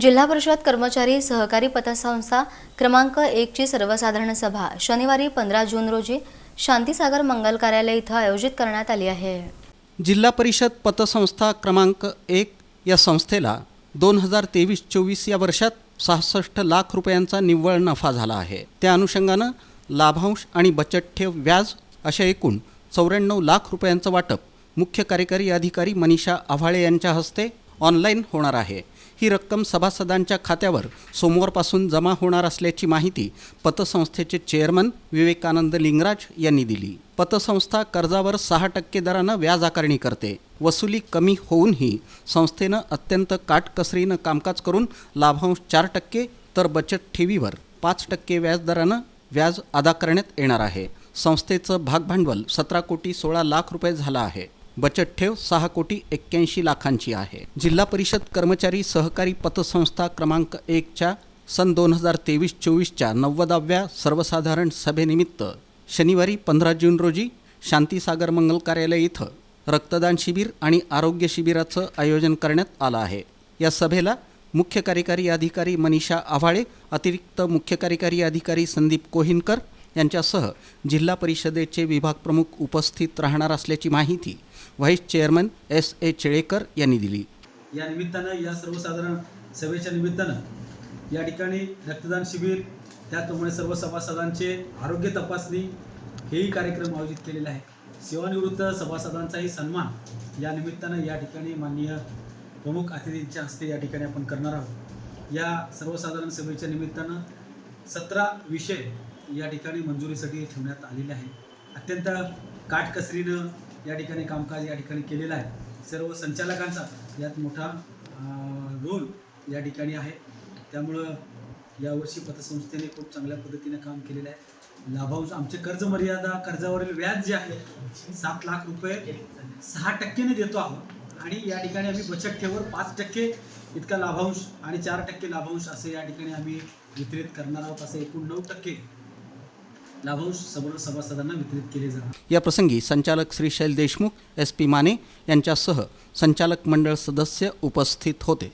जिल्हा परिषद कर्मचारी सहकारी पतसंस्था क्रमांक एकची सर्वसाधारण सभा शनिवारी पंधरा जून रोजी शांतीसागर मंगल कार्यालय इथं आयोजित करण्यात आली आहे. जिल्हा परिषद पतसंस्था क्रमांक एक या संस्थेला दोन हजार तेवीस चोवीस या वर्षात सहासष्ट लाख रुपयांचा निव्वळ नफा झाला आहे. त्या अनुषंगानं लाभांश आणि बचत ठेव व्याज अशा एकूण चौऱ्याण्णव लाख रुपयांचं वाटप मुख्य कार्यकारी अधिकारी मनीषा आव्हाळे यांच्या हस्ते ऑनलाईन होणार आहे. ही रक्कम सभासदांच्या खात्यावर सोमवारपासून जमा होणार असल्याची माहिती पतसंस्थेचे चेअरमन विवेकानंद लिंगराज यांनी दिली. पतसंस्था कर्जावर सहा टक्के दरानं व्याज आकारणी करते. वसुली कमी होऊनही संस्थेनं अत्यंत काटकसरीनं कामकाज करून लाभांश चार टक्के तर बचत ठेवीवर पाच टक्के व्याजदरानं व्याज अदा करण्यात येणार आहे. संस्थेचं भागभांडवल सतरा कोटी सोळा लाख रुपये झालं आहे. बचत ठेव सहा कोटी एक्क्याऐंशी लाखांची आहे. जिल्हा परिषद कर्मचारी सहकारी पतसंस्था क्रमांक एकच्या सन दोन हजार तेवीस चोवीसच्या नव्वदाव्या सर्वसाधारण सभेनिमित्त शनिवारी पंधरा जून रोजी शांतीसागर मंगल कार्यालय इथं रक्तदान शिबिर आणि आरोग्य शिबिराचं आयोजन करण्यात आलं आहे. या सभेला मुख्य कार्यकारी अधिकारी मनीषा आव्हाळे अतिरिक्त मुख्य कार्यकारी अधिकारी संदीप कोहिनकर यांच्यासह जिल्हा परिषदेचे विभाग प्रमुख उपस्थित राहणार असल्याची माहिती vice chairman S A Chelekar यांनी दिली. या निमित्तानं या सर्वसाधारण सभेच्या निमित्तानं या ठिकाणी रक्तदान शिबिर त्याचप्रमाणे सर्व सभासदांचे आरोग्य तपासणी हेही कार्यक्रम आयोजित केलेला आहे. सेवानिवृत्त सभासदांचाही सन्मान या निमित्तानं या ठिकाणी माननीय प्रमुख अतिथींच्या हस्ते या ठिकाणी आपण करणार आहोत. या सर्वसाधारण सभेच्या निमित्तानं सतरा विषय या ठिकाणी मंजुरीसाठी ठेवण्यात आलेले आहे. अत्यंत काटकसरीनं या ठिकाणी कामकाज या ठिकाणी केलेलं आहे. सर्व संचालकांचा यात मोठा रोल या ठिकाणी आहे. त्यामुळं यावर्षी पतसंस्थेने खूप चांगल्या पद्धतीने काम केलेलं आहे. लाभांश आमचे कर्ज मर्यादा कर्जावरील व्याज जे आहे सात लाख रुपये सहा टक्केने देतो आहोत. आणि या ठिकाणी आम्ही बचत ठेवर पाच टक्के इतका लाभांश आणि चार टक्के लाभांश असे या ठिकाणी आम्ही वितरित करणार आहोत. असे एकूण नऊ टक्के लाभांश सर्व सभासदांना वितरित केले जाणार. या प्रसंगी संचालक श्री शैल देशमुख एस पी माने यांच्यासह संचालक मंडळ सदस्य उपस्थित होते.